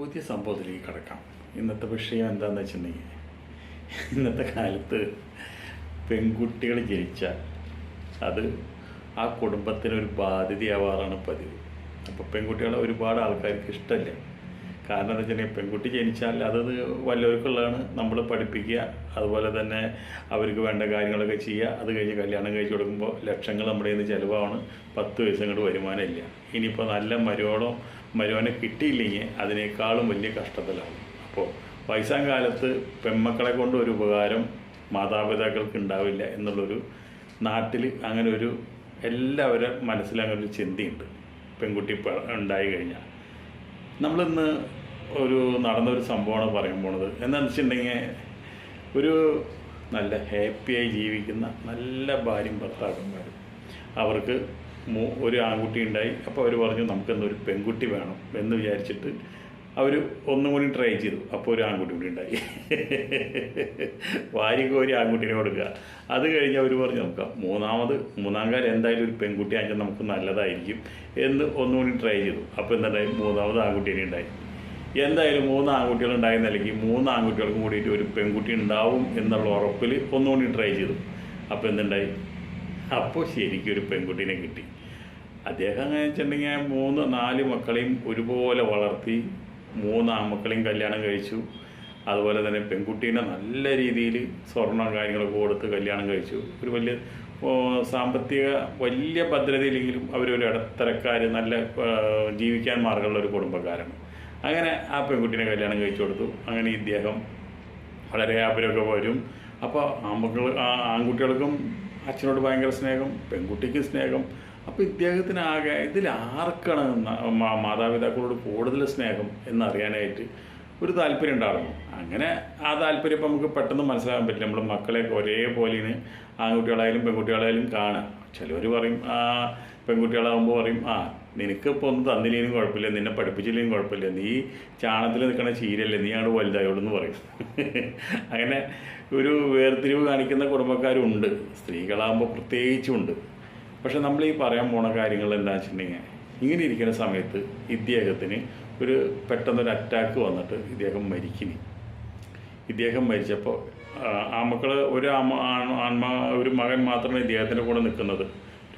പുതിയ സംഭവത്തിലേക്ക് കിടക്കാം. ഇന്നത്തെ വിഷയം എന്താണെന്ന് വെച്ചിട്ടുണ്ടെങ്കിൽ ഇന്നത്തെ കാലത്ത് പെൺകുട്ടികൾ ജനിച്ചാൽ അത് ആ കുടുംബത്തിന് ഒരു ബാധ്യതയാവാറാണ് പതിവ്. അപ്പോൾ പെൺകുട്ടികളെ ഒരുപാട് ആൾക്കാർക്ക് ഇഷ്ടമല്ല? കാരണം എന്താ വെച്ചിട്ടുണ്ടെങ്കിൽ പെൺകുട്ടി ജനിച്ചാൽ അതത് വല്ലവർക്കുള്ളതാണ് നമ്മൾ പഠിപ്പിക്കുക. അതുപോലെ തന്നെ അവർക്ക് വേണ്ട കാര്യങ്ങളൊക്കെ ചെയ്യുക. അത് കഴിഞ്ഞ് കല്യാണം കഴിച്ച് കൊടുക്കുമ്പോൾ ലക്ഷങ്ങൾ നമ്മുടെ കയ്യിൽ നിന്ന് ചിലവാണ്. പത്ത് പൈസ അങ്ങോട്ട് വരുമാനമില്ല ഇനിയിപ്പോൾ നല്ല മരുവോളം മരുവനെ കിട്ടിയില്ലെങ്കിൽ അതിനേക്കാളും വലിയ കഷ്ടത്തിലാണ് അപ്പോൾ വയസ്സാം കാലത്ത് പെൺമക്കളെ കൊണ്ട് ഒരു ഉപകാരം മാതാപിതാക്കൾക്ക് ഉണ്ടാവില്ല എന്നുള്ളൊരു നാട്ടിൽ അങ്ങനെ ഒരു എല്ലാവരും മനസ്സിൽ അങ്ങനെ ഒരു ചിന്തയുണ്ട്. പെൺകുട്ടി ഉണ്ടായി കഴിഞ്ഞാൽ. നമ്മളിന്ന് ഒരു നടന്നൊരു സംഭവമാണ് പറയാൻ പോണത്. എന്താണെന്ന് വെച്ചിട്ടുണ്ടെങ്കിൽ ഒരു നല്ല ഹാപ്പിയായി ജീവിക്കുന്ന നല്ല ഭാര്യയും ഭർത്താക്കന്മാരും അവർക്ക് ഒരു ആൺകുട്ടി ഉണ്ടായി. അപ്പോൾ അവർ പറഞ്ഞു നമുക്കെന്നൊരു പെൺകുട്ടി വേണം എന്ന് വിചാരിച്ചിട്ട് അവർ ഒന്നും കൂടി ട്രൈ ചെയ്തു. അപ്പോൾ ഒരു ആൺകുട്ടി കൂടി ഉണ്ടായി. ഭാര്യയ്ക്ക് ഒരു ആൺകുട്ടീനെ കൊടുക്കുക. അത് കഴിഞ്ഞ് അവർ പറഞ്ഞു നോക്കാം മൂന്നാമത് മൂന്നാം കാലം എന്തായാലും ഒരു പെൺകുട്ടി ആണെങ്കിൽ നമുക്ക് നല്ലതായിരിക്കും എന്ന് ഒന്നുകൂടി ട്രൈ ചെയ്തു. അപ്പോൾ എന്തുണ്ടായി മൂന്നാമത് ആൺകുട്ടീനെ ഉണ്ടായി. എന്തായാലും മൂന്ന് ആൺകുട്ടികൾ ഉണ്ടായ നിലയ്ക്ക് മൂന്ന് ആൺകുട്ടികൾക്കും കൂടിയിട്ട് ഒരു പെൺകുട്ടി ഉണ്ടാവും എന്നുള്ള ഉറപ്പിൽ ഒന്നുകൂടി ട്രൈ ചെയ്തു. അപ്പോൾ എന്തുണ്ടായി അപ്പോൾ ശരിക്കും ഒരു പെൺകുട്ടീനെ കിട്ടി. അദ്ദേഹം അങ്ങനെ വെച്ചിട്ടുണ്ടെങ്കിൽ മൂന്ന് നാല് മക്കളെയും ഒരുപോലെ വളർത്തി മൂന്ന് ആൺമക്കളെയും കല്യാണം കഴിച്ചു. അതുപോലെ തന്നെ പെൺകുട്ടീനെ നല്ല രീതിയിൽ സ്വർണം കാര്യങ്ങളൊക്കെ കൊടുത്ത് കല്യാണം കഴിച്ചു. ഒരു വലിയ സാമ്പത്തിക വലിയ ഭദ്രതയില്ലെങ്കിലും അവരൊരു ഇടത്തരക്കാർ നല്ല ജീവിക്കാൻ മാർഗമുള്ള ഒരു കുടുംബക്കാരാണ്. അങ്ങനെ ആ പെൺകുട്ടീനെ കല്യാണം കഴിച്ചു കൊടുത്തു. അങ്ങനെ ഇദ്ദേഹം വളരെ അവരൊക്കെ വരും. അപ്പോൾ ആൺമക്കൾ ആ ആൺകുട്ടികൾക്കും അച്ഛനോട് ഭയങ്കര സ്നേഹം പെൺകുട്ടിക്ക് സ്നേഹം. അപ്പോൾ ഇദ്ദേഹത്തിന് ആകെ ഇതിൽ ആർക്കാണ് മാതാപിതാക്കളോട് കൂടുതൽ സ്നേഹം എന്നറിയാനായിട്ട് ഒരു താല്പര്യം ഉണ്ടായിരുന്നു. അങ്ങനെ ആ താല്പര്യം ഇപ്പം നമുക്ക് പെട്ടെന്ന് മനസ്സിലാക്കാൻ പറ്റില്ല. നമ്മൾ മക്കളെയൊക്കെ ഒരേപോലെ ആൺകുട്ടികളായാലും പെൺകുട്ടികളായാലും കാണാം ചിലവർ പറയും ആ പെൺകുട്ടികളാകുമ്പോൾ പറയും ആ നിനക്കിപ്പോൾ ഒന്നും തന്നില്ലെങ്കിലും കുഴപ്പമില്ല നിന്നെ പഠിപ്പിച്ചില്ലെങ്കിലും കുഴപ്പമില്ല. നീ ചാണത്തിൽ നിൽക്കണ ചീരല്ലേ നീ അങ്ങോട്ട് വലുതായോളെന്ന് പറയും. അങ്ങനെ ഒരു വേർതിരിവ് കാണിക്കുന്ന കുടുംബക്കാരും ഉണ്ട് സ്ത്രീകളാകുമ്പോൾ പ്രത്യേകിച്ചും ഉണ്ട് പക്ഷെ നമ്മൾ ഈ പറയാൻ പോണ കാര്യങ്ങൾ എന്താ വെച്ചിട്ടുണ്ടെങ്കിൽ ഇങ്ങനെ ഇരിക്കുന്ന സമയത്ത് ഇദ്ദേഹത്തിന് ഒരു പെട്ടെന്നൊരു അറ്റാക്ക് വന്നിട്ട് ഇദ്ദേഹം മരിക്കിനി ഇദ്ദേഹം മരിച്ചപ്പോൾ ആ മക്കൾ ഒരു ആമ ആൺ- ഒരു മകൻ മാത്രമേ ഇദ്ദേഹത്തിന്റെ കൂടെ നിൽക്കുന്നത്.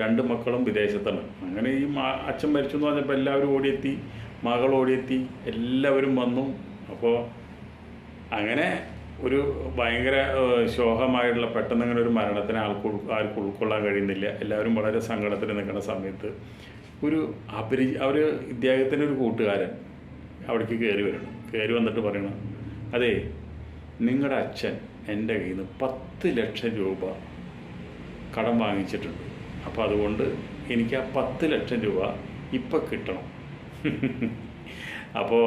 രണ്ട് മക്കളും വിദേശത്താണ്. അങ്ങനെ ഈ അച്ഛൻ മരിച്ചു എന്ന് പറഞ്ഞപ്പോൾ എല്ലാവരും ഓടിയെത്തി മകൾ ഓടിയെത്തി എല്ലാവരും വന്നു. അപ്പോൾ അങ്ങനെ ഒരു ഭയങ്കര ശോഹമായിട്ടുള്ള പെട്ടെന്ന് അങ്ങനെ ഒരു മരണത്തിന് ആൾക്ക് ആർക്കും ഉൾക്കൊള്ളാൻ കഴിയുന്നില്ല. എല്ലാവരും വളരെ സങ്കടത്തിൽ നിൽക്കുന്ന സമയത്ത് ഒരു അപരി അവർ ഇദ്ദേഹത്തിന്റെ ഒരു കൂട്ടുകാരൻ അവിടേക്ക് കയറി വരണം. കയറി വന്നിട്ട് പറയണം അതെ നിങ്ങളുടെ അച്ഛൻ എന്റെ കയ്യിൽ നിന്ന് പത്ത് ലക്ഷം രൂപ കടം വാങ്ങിച്ചിട്ടുണ്ട്. അപ്പോൾ അതുകൊണ്ട് എനിക്ക് ആ പത്ത് ലക്ഷം രൂപ ഇപ്പം കിട്ടണം. അപ്പോൾ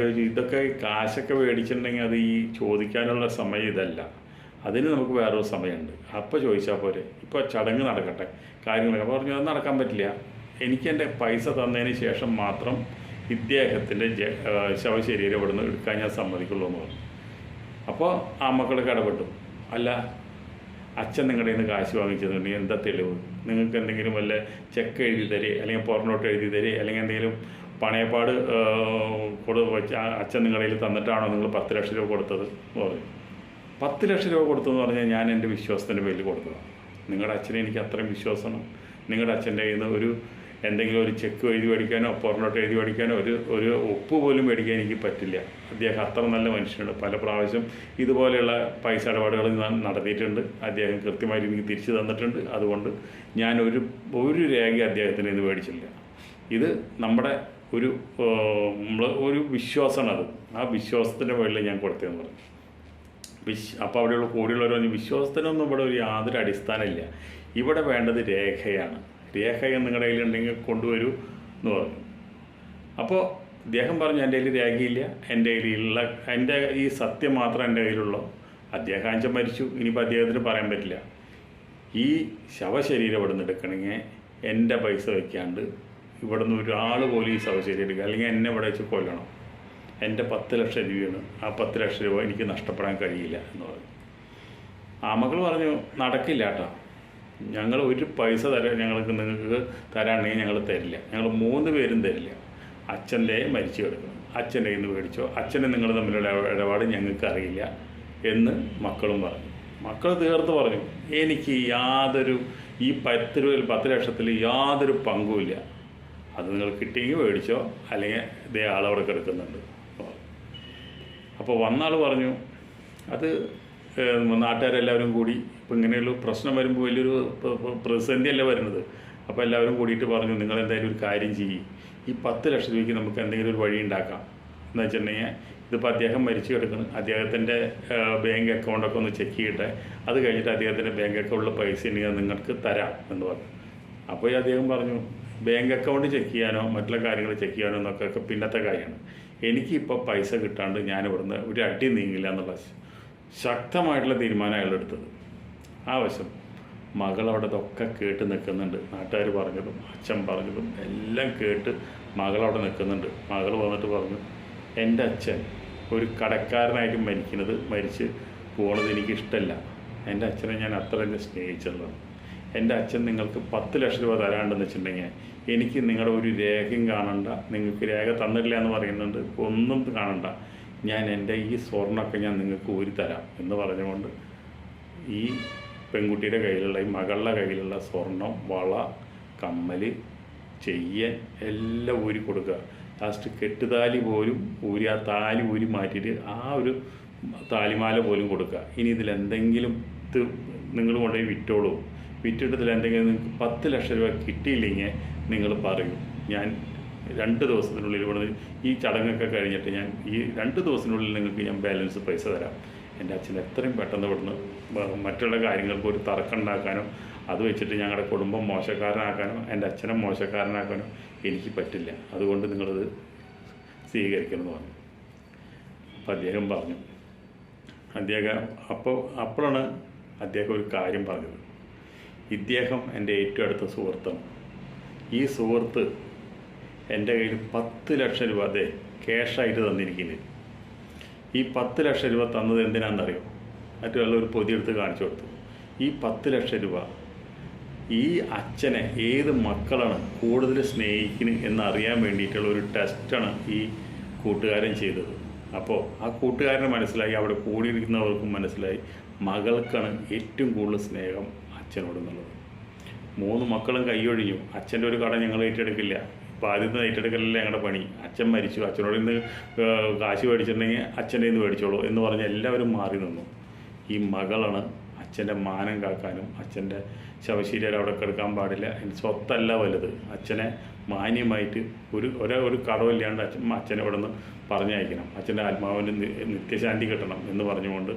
ചോദിച്ചു ഇതൊക്കെ കാശൊക്കെ മേടിച്ചിട്ടുണ്ടെങ്കിൽ അത് ഈ ചോദിക്കാനുള്ള സമയം ഇതല്ല. അതിന് നമുക്ക് വേറൊരു സമയമുണ്ട്. അപ്പോൾ ചോദിച്ചാൽ പോരെ. ഇപ്പോൾ ചടങ്ങ് നടക്കട്ടെ കാര്യങ്ങളൊക്കെ. പറഞ്ഞു അത് നടക്കാൻ പറ്റില്ല. എനിക്ക് എന്റെ പൈസ തന്നതിന് ശേഷം മാത്രം ഇദ്ദേഹത്തിന്റെ ശവശരീരം ഇവിടുന്ന് എടുക്കാൻ ഞാൻ സമ്മതിക്കുള്ളൂ എന്ന് പറഞ്ഞു. അപ്പോൾ ആ മക്കളൊക്കെ ഇടപെട്ടു. അല്ല അച്ഛൻ നിങ്ങളുടെ നിന്ന് കാശ് വാങ്ങിച്ചതുണ്ട് എന്താ തെളിവ്? നിങ്ങൾക്ക് എന്തെങ്കിലും വല്ല ചെക്ക് എഴുതി തരേ അല്ലെങ്കിൽ പുറന്നോട്ട് എഴുതി തരേ അല്ലെങ്കിൽ എന്തെങ്കിലും പണയപ്പാട് കൊടു അച്ഛൻ നിങ്ങളുടെ കയ്യിൽ തന്നിട്ടാണോ നിങ്ങൾ പത്ത് ലക്ഷം രൂപ കൊടുത്തത് എന്ന് പറയും. പത്ത് ലക്ഷം രൂപ കൊടുത്തതെന്ന് പറഞ്ഞാൽ ഞാൻ എന്റെ വിശ്വാസത്തിന്റെ പേരിൽ കൊടുത്തതാണ്. നിങ്ങളുടെ അച്ഛനെ എനിക്ക് അത്രയും വിശ്വാസമാണ്. നിങ്ങളുടെ അച്ഛന്റെ കയ്യിൽ നിന്ന് ഒരു എന്തെങ്കിലും ഒരു ചെക്ക് എഴുതി മേടിക്കാനോ പുറന്നോട്ട് എഴുതി മേടിക്കാനോ ഒരു ഒരു ഒപ്പ് പോലും മേടിക്കാൻ എനിക്ക് പറ്റില്ല. അദ്ദേഹം അത്ര നല്ല മനുഷ്യനാണ്. പല പ്രാവശ്യം ഇതുപോലെയുള്ള പൈസ ഇടപാടുകൾ ഞാൻ നടത്തിയിട്ടുണ്ട്. അദ്ദേഹം കൃത്യമായിട്ട് എനിക്ക് തിരിച്ചു തന്നിട്ടുണ്ട്. അതുകൊണ്ട് ഞാൻ ഒരു ഒരു രേഖ അദ്ദേഹത്തിന് ഇത് മേടിച്ചില്ല. ഇത് നമ്മുടെ ഒരു നമ്മൾ ഒരു വിശ്വാസമാണ് അത്. ആ വിശ്വാസത്തിന്റെ പേരിൽ ഞാൻ കൊടുത്തതെന്ന് പറഞ്ഞു. വിശ് അപ്പോൾ അവിടെയുള്ള കൂടിയുള്ളവർ വിശ്വാസത്തിനൊന്നും ഇവിടെ ഒരു യാതൊരു അടിസ്ഥാനമില്ല. ഇവിടെ വേണ്ടത് രേഖയാണ്. രേഖ നിങ്ങളുടെ കയ്യിലുണ്ടെങ്കിൽ കൊണ്ടുവരൂ എന്ന് പറഞ്ഞു. അപ്പോൾ അദ്ദേഹം പറഞ്ഞു എന്റെ കയ്യിൽ രേഖയില്ല എന്റെ കയ്യിലുള്ള എന്റെ ഈ സത്യം മാത്രം എന്റെ കയ്യിലുള്ളൂ. അദ്ദേഹം അഞ്ചം മരിച്ചു. ഇനിയിപ്പോൾ അദ്ദേഹത്തിന് പറയാൻ പറ്റില്ല. ഈ ശവശരീരം ഇവിടെ നിന്ന് എടുക്കണമെങ്കിൽ എന്റെ പൈസ വയ്ക്കാണ്ട് ഇവിടെ നിന്ന് ഒരാൾ പോലും ഈ ശവശരീരം എടുക്കുക. അല്ലെങ്കിൽ എന്നെ ഇവിടെ വെച്ച് കൊല്ലണം. എന്റെ പത്ത് ലക്ഷം രൂപയാണ്. ആ പത്ത് ലക്ഷം രൂപ എനിക്ക് നഷ്ടപ്പെടാൻ കഴിയില്ല എന്ന് പറഞ്ഞു. ആ മകൾ പറഞ്ഞു നടക്കില്ല കേട്ടോ. ഞങ്ങൾ ഒരു പൈസ തരാൻ ഞങ്ങൾക്ക് നിങ്ങൾക്ക് തരാണെങ്കിൽ ഞങ്ങൾ തരില്ല. ഞങ്ങൾ മൂന്ന് പേരും തരില്ല. അച്ഛന്റെ മരിച്ചു കിടക്കണം അച്ഛന്റെ ഇന്ന് മേടിച്ചോ? അച്ഛനെ നിങ്ങൾ തമ്മിലുള്ള ഇടപാട് ഞങ്ങൾക്ക് അറിയില്ല എന്ന് മക്കളും പറഞ്ഞു. മക്കൾ തീർത്ത് പറഞ്ഞു എനിക്ക് യാതൊരു ഈ പത്ത് രൂപയിൽ പത്ത് ലക്ഷത്തിൽ യാതൊരു പങ്കുമില്ല അത് നിങ്ങൾ കിട്ടിയെങ്കിൽ മേടിച്ചോ അല്ലെങ്കിൽ ഇതേ ആളവിടെ കിടക്കുന്നുണ്ട്. അപ്പോൾ വന്ന ആൾ പറഞ്ഞു അത് നാട്ടുകാരെല്ലാവരും കൂടി. ഇപ്പം ഇങ്ങനെയുള്ള പ്രശ്നം വരുമ്പോൾ വലിയൊരു പ്രതിസന്ധി അല്ല വരുന്നത്. അപ്പോൾ എല്ലാവരും കൂടിയിട്ട് പറഞ്ഞു നിങ്ങൾ എന്തായാലും ഒരു കാര്യം ചെയ്യും. ഈ പത്ത് ലക്ഷം രൂപയ്ക്ക് നമുക്ക് എന്തെങ്കിലും ഒരു വഴി ഉണ്ടാക്കാം. എന്ന് വെച്ചിട്ടുണ്ടെങ്കിൽ ഇതിപ്പോൾ അദ്ദേഹം മരിച്ചു കിടക്കുന്നു. അദ്ദേഹത്തിന്റെ ബാങ്ക് അക്കൗണ്ടൊക്കെ ഒന്ന് ചെക്ക് ചെയ്യട്ടെ. അത് കഴിഞ്ഞിട്ട് അദ്ദേഹത്തിന്റെ ബാങ്ക് അക്കൗണ്ടിലെ പൈസ ഉണ്ടെങ്കിൽ നിങ്ങൾക്ക് തരാം എന്ന് പറഞ്ഞു. അപ്പോൾ അദ്ദേഹം പറഞ്ഞു ബാങ്ക് അക്കൗണ്ട് ചെക്ക് ചെയ്യാനോ മറ്റുള്ള കാര്യങ്ങൾ ചെക്ക് ചെയ്യാനോ എന്നൊക്കെ പിന്നത്തെ കാര്യമാണ്. എനിക്കിപ്പോൾ പൈസ കിട്ടാണ്ട് ഞാൻ ഇവിടുന്ന് ഒരു അടി നീങ്ങില്ല എന്നുള്ള ശക്തമായിട്ടുള്ള തീരുമാനം അയാൾ എടുത്തത് ആ വശം മകൾ കേട്ട് നിൽക്കുന്നുണ്ട്. നാട്ടുകാർ പറഞ്ഞതും അച്ഛൻ പറഞ്ഞതും എല്ലാം കേട്ട് മകൾ അവിടെ നിൽക്കുന്നുണ്ട്. മകൾ വന്നിട്ട് പറഞ്ഞു എന്റെ അച്ഛൻ ഒരു കടക്കാരനായിട്ട് മരിക്കുന്നത് മരിച്ച് പോണത് എനിക്കിഷ്ടമല്ല എന്റെ അച്ഛനെ ഞാൻ അത്ര തന്നെ സ്നേഹിച്ചുള്ളതാണ്. എന്റെ അച്ഛൻ നിങ്ങൾക്ക് പത്ത് ലക്ഷം രൂപ തരാണ്ടെന്ന് വെച്ചിട്ടുണ്ടെങ്കിൽ എനിക്ക് നിങ്ങളുടെ ഒരു രേഖയും കാണണ്ട നിങ്ങൾക്ക് രേഖ തന്നിട്ടില്ല എന്ന് പറയുന്നുണ്ട്. ഒന്നും കാണണ്ട. ഞാൻ എന്റെ ഈ സ്വർണമൊക്കെ ഞാൻ നിങ്ങൾക്ക് ഊരി തരാം എന്ന് പറഞ്ഞുകൊണ്ട് ഈ പെൺകുട്ടിയുടെ കയ്യിലുള്ള ഈ മകളുടെ കയ്യിലുള്ള സ്വർണം വള കമ്മൽ ചെയ്യൻ എല്ലാം ഊരി കൊടുക്കുക. ലാസ്റ്റ് കെട്ടുതാലി പോലും ഊരി ആ താലി ഊരി മാറ്റിയിട്ട് ആ ഒരു താലിമാല പോലും കൊടുക്കുക. ഇനി ഇതിൽ എന്തെങ്കിലും നിങ്ങൾ കൊണ്ടുപോയി വിറ്റോളൂ. വിറ്റിട്ടതിൽ എന്തെങ്കിലും നിങ്ങൾക്ക് പത്ത് ലക്ഷം രൂപ കിട്ടിയില്ലെങ്കിൽ നിങ്ങൾ പറയും ഞാൻ രണ്ട് ദിവസത്തിനുള്ളിൽ ഇവിടുന്ന് ഈ ചടങ്ങൊക്കെ കഴിഞ്ഞിട്ട് ഞാൻ ഈ രണ്ട് ദിവസത്തിനുള്ളിൽ നിങ്ങൾക്ക് ഞാൻ ബാലൻസ് പൈസ തരാം. എന്റെ അച്ഛൻ എത്രയും പെട്ടെന്ന് ഇവിടുന്ന് മറ്റുള്ള കാര്യങ്ങൾക്ക് ഒരു തർക്കം ഉണ്ടാക്കാനോ അത് വെച്ചിട്ട് ഞങ്ങളുടെ കുടുംബം മോശക്കാരനാക്കാനോ എന്റെ അച്ഛനെ മോശക്കാരനാക്കാനോ എനിക്ക് പറ്റില്ല. അതുകൊണ്ട് നിങ്ങളത് സ്വീകരിക്കണമെന്ന് പറഞ്ഞു. അപ്പോൾ അദ്ദേഹം പറഞ്ഞു അദ്ദേഹം അപ്പോൾ അപ്പോഴാണ് അദ്ദേഹം ഒരു കാര്യം പറഞ്ഞത്. ഇദ്ദേഹം എന്റെ ഏറ്റവും അടുത്ത സുഹൃത്താണ്. ഈ സുഹൃത്ത് എന്റെ കയ്യിൽ പത്ത് ലക്ഷം രൂപ അതെ ക്യാഷായിട്ട് തന്നിരിക്കുന്നത് ഈ പത്ത് ലക്ഷം രൂപ തന്നത് എന്തിനാണെന്നറിയോ? മറ്റുള്ള ഒരു പൊതിയെടുത്ത് കാണിച്ചു കൊടുത്തു. ഈ പത്ത് ലക്ഷം രൂപ ഈ അച്ഛനെ ഏത് മക്കളാണ് കൂടുതൽ സ്നേഹിക്കുന്നത് എന്നറിയാൻ വേണ്ടിയിട്ടുള്ള ഒരു ടെസ്റ്റാണ് ഈ കൂട്ടുകാരൻ ചെയ്തത്. അപ്പോൾ ആ കൂട്ടുകാരന് മനസ്സിലായി അവിടെ കൂടിയിരിക്കുന്നവർക്കും മനസ്സിലായി മകൾക്കാണ് ഏറ്റവും കൂടുതൽ സ്നേഹം അച്ഛനോട് എന്നുള്ളത്. മൂന്ന് മക്കളും കൈയൊഴിഞ്ഞു. അച്ഛന്റെ ഒരു കട ഞങ്ങൾ ഏറ്റെടുക്കില്ല. ബാധ്യത ഏറ്റെടുക്കലല്ലേ ഞങ്ങളുടെ പണി. അച്ഛൻ മരിച്ചു. അച്ഛനോട് ഇന്ന് കാശ് മേടിച്ചിട്ടുണ്ടെങ്കിൽ അച്ഛന്റെ ഇന്ന് മേടിച്ചോളൂ എന്ന് പറഞ്ഞ് എല്ലാവരും മാറി നിന്നു. ഈ മകളാണ് അച്ഛന്റെ മാനം കാക്കാനും അച്ഛന്റെ ശവശീലം അവിടെ കിടക്കാൻ പാടില്ല. സ്വത്തല്ല വലുത്. അച്ഛനെ മാന്യമായിട്ട് ഒരു ഒരേ ഒരു കടവില്ലാണ്ട് അച്ഛൻ അച്ഛനെ ഇവിടെ നിന്ന് പറഞ്ഞയക്കണം. അച്ഛന്റെ ആത്മാവിന് നിത്യശാന്തി കിട്ടണം എന്ന് പറഞ്ഞുകൊണ്ട്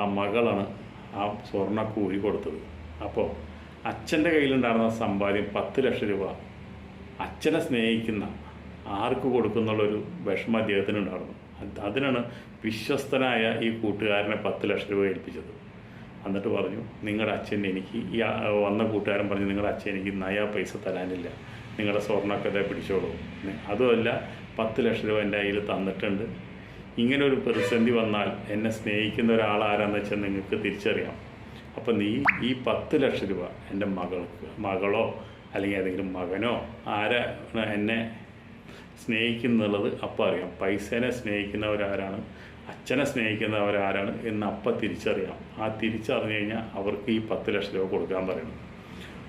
ആ മകളാണ് ആ സ്വർണ കൂലി കൊടുത്തത്. അപ്പോൾ അച്ഛന്റെ കയ്യിലുണ്ടായിരുന്ന സമ്പാദ്യം പത്ത് ലക്ഷം രൂപ അച്ഛനെ സ്നേഹിക്കുന്ന ആർക്ക് കൊടുക്കുന്നുള്ളൊരു വിഷമം അദ്ദേഹത്തിന് ഉണ്ടായിരുന്നു അതിനാണ് വിശ്വസ്തനായ ഈ കൂട്ടുകാരനെ പത്ത് ലക്ഷം രൂപ ഏൽപ്പിച്ചത്. എന്നിട്ട് പറഞ്ഞു നിങ്ങളുടെ അച്ഛൻ എനിക്ക് ഈ വന്ന കൂട്ടുകാരൻ പറഞ്ഞു നിങ്ങളുടെ അച്ഛൻ എനിക്ക് നയാ പൈസ തരാനില്ല. നിങ്ങളുടെ സ്വർണമൊക്കെ ഇതേ പിടിച്ചോളൂ. അതുമല്ല പത്ത് ലക്ഷം രൂപ എന്റെ കയ്യിൽ തന്നിട്ടുണ്ട്. ഇങ്ങനെ ഒരു പ്രതിസന്ധി വന്നാൽ എന്നെ സ്നേഹിക്കുന്ന ഒരാളാരാന്ന് വെച്ചാൽ നിങ്ങൾക്ക് തിരിച്ചറിയാം. അപ്പം നീ ഈ പത്ത് ലക്ഷം രൂപ എന്റെ മകൾക്ക് മകളോ അല്ലെങ്കിൽ ഏതെങ്കിലും മകനോ ആരാണ് എന്നെ സ്നേഹിക്കുന്നുള്ളത് അപ്പം അറിയാം. പൈസേനെ സ്നേഹിക്കുന്നവരാരാണ് അച്ഛനെ സ്നേഹിക്കുന്നവരാരാണ് എന്ന് അപ്പം തിരിച്ചറിയാം ആ തിരിച്ചറിഞ്ഞു കഴിഞ്ഞാൽ അവർക്ക് ഈ പത്ത് ലക്ഷം രൂപ കൊടുക്കാൻ പറയണം.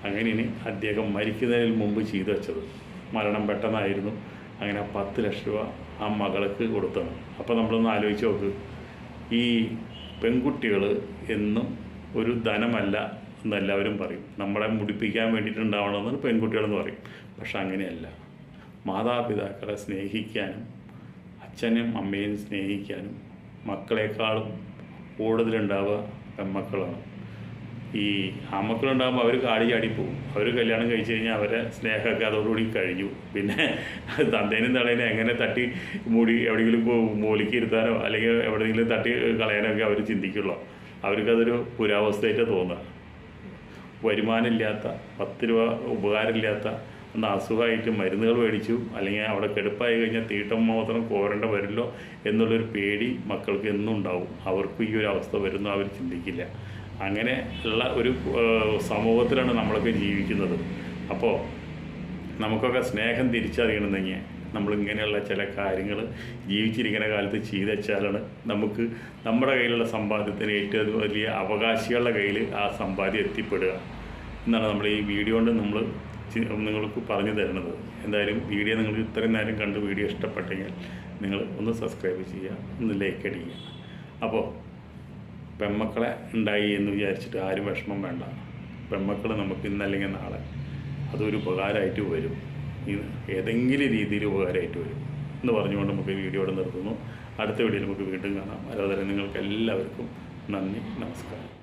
അങ്ങനെയാണ് അദ്ദേഹം മരിക്കുന്നതിന് മുമ്പ് ചെയ്തു വെച്ചത്. മരണം പെട്ടെന്നായിരുന്നു. അങ്ങനെ പത്ത് ലക്ഷം രൂപ ആ മകൾക്ക് കൊടുത്തത്. അപ്പോൾ നമ്മളൊന്ന് ആലോചിച്ച് നോക്ക്. ഈ പെൺകുട്ടികൾ എന്നും ഒരു ധനമല്ല എന്ന് എല്ലാവരും പറയും നമ്മളെ മുടിപ്പിക്കാൻ വേണ്ടിയിട്ടുണ്ടാവണമെന്ന് പെൺകുട്ടികളെന്ന് പറയും. പക്ഷെ അങ്ങനെയല്ല. മാതാപിതാക്കളെ സ്നേഹിക്കാനും അച്ഛനും അമ്മയും സ്നേഹിക്കാനും മക്കളെക്കാളും കൂടുതലുണ്ടാവുക പെൺമക്കളാണ്. ഈ ആമക്കളുണ്ടാകുമ്പോൾ അവർ കാടി ചാടിപ്പോവും അവർ കല്യാണം കഴിച്ചു കഴിഞ്ഞാൽ അവരെ സ്നേഹമൊക്കെ അതോടുകൂടി കഴിഞ്ഞു. പിന്നെ തന്തേനും തളേനും എങ്ങനെ തട്ടി മൂടി എവിടെയെങ്കിലും മൂലയ്ക്ക് ഇരുത്താനോ അല്ലെങ്കിൽ എവിടെയെങ്കിലും തട്ടി കളയാനോ ഒക്കെ അവർ ചിന്തിക്കുള്ളൂ. അവർക്കതൊരു പുരാവസ്ഥയായിട്ട് തോന്നുക. വരുമാനമില്ലാത്ത പത്ത് രൂപ ഉപകാരമില്ലാത്ത ഒന്ന് അസുഖമായിട്ട് മരുന്നുകൾ മേടിച്ചു അല്ലെങ്കിൽ അവിടെ കെടുപ്പായി കഴിഞ്ഞാൽ തീട്ടം മാത്രം കോരേണ്ട വരില്ലോ എന്നുള്ളൊരു പേടി മക്കൾക്ക് എന്നും ഉണ്ടാവും. അവർക്കും ഈ ഒരു അവസ്ഥ വരുന്നു അവർ ചിന്തിക്കില്ല. അങ്ങനെ ഉള്ള ഒരു സമൂഹത്തിലാണ് നമ്മളൊക്കെ ജീവിക്കുന്നത്. അപ്പോൾ നമുക്കൊക്കെ സ്നേഹം തിരിച്ചറിയണമെന്നെങ്കിൽ നമ്മൾ ഇങ്ങനെയുള്ള ചില കാര്യങ്ങൾ ജീവിച്ചിരിക്കുന്ന കാലത്ത് ചെയ്ത് വെച്ചാലാണ് നമുക്ക് നമ്മുടെ കയ്യിലുള്ള സമ്പാദ്യത്തിന് ഏറ്റവും വലിയ അവകാശികളുടെ കയ്യിൽ ആ സമ്പാദ്യം എത്തിപ്പെടുക. എന്നാണ് നമ്മൾ ഈ വീഡിയോ കൊണ്ട് നമ്മൾ നിങ്ങൾക്ക് പറഞ്ഞു തരുന്നത്. എന്തായാലും വീഡിയോ നിങ്ങൾ ഇത്രയും നേരം കണ്ട് വീഡിയോ ഇഷ്ടപ്പെട്ടെങ്കിൽ നിങ്ങൾ ഒന്ന് സബ്സ്ക്രൈബ് ചെയ്യുക ഒന്ന് ലൈക്ക് അടിക്കുക. അപ്പോൾ പെമ്മക്കളെ ഉണ്ടായി എന്ന് വിചാരിച്ചിട്ട് ആരും വിഷമം വേണ്ട. പെമ്മക്കൾ നമുക്ക് ഇന്നല്ലെങ്കിൽ നാളെ അതൊരു ഉപകാരമായിട്ട് വരും. ഏതെങ്കിലും രീതിയിൽ ഉപകാരമായിട്ട് വരും. എന്ന് പറഞ്ഞുകൊണ്ട് നമുക്ക് ഈ വീഡിയോ ഇവിടെ നിർത്തുന്നു. അടുത്ത വീഡിയോയിൽ നമുക്ക് വീണ്ടും കാണാം. അതുപോലെ നിങ്ങൾക്ക് എല്ലാവർക്കും നന്ദി നമസ്കാരം.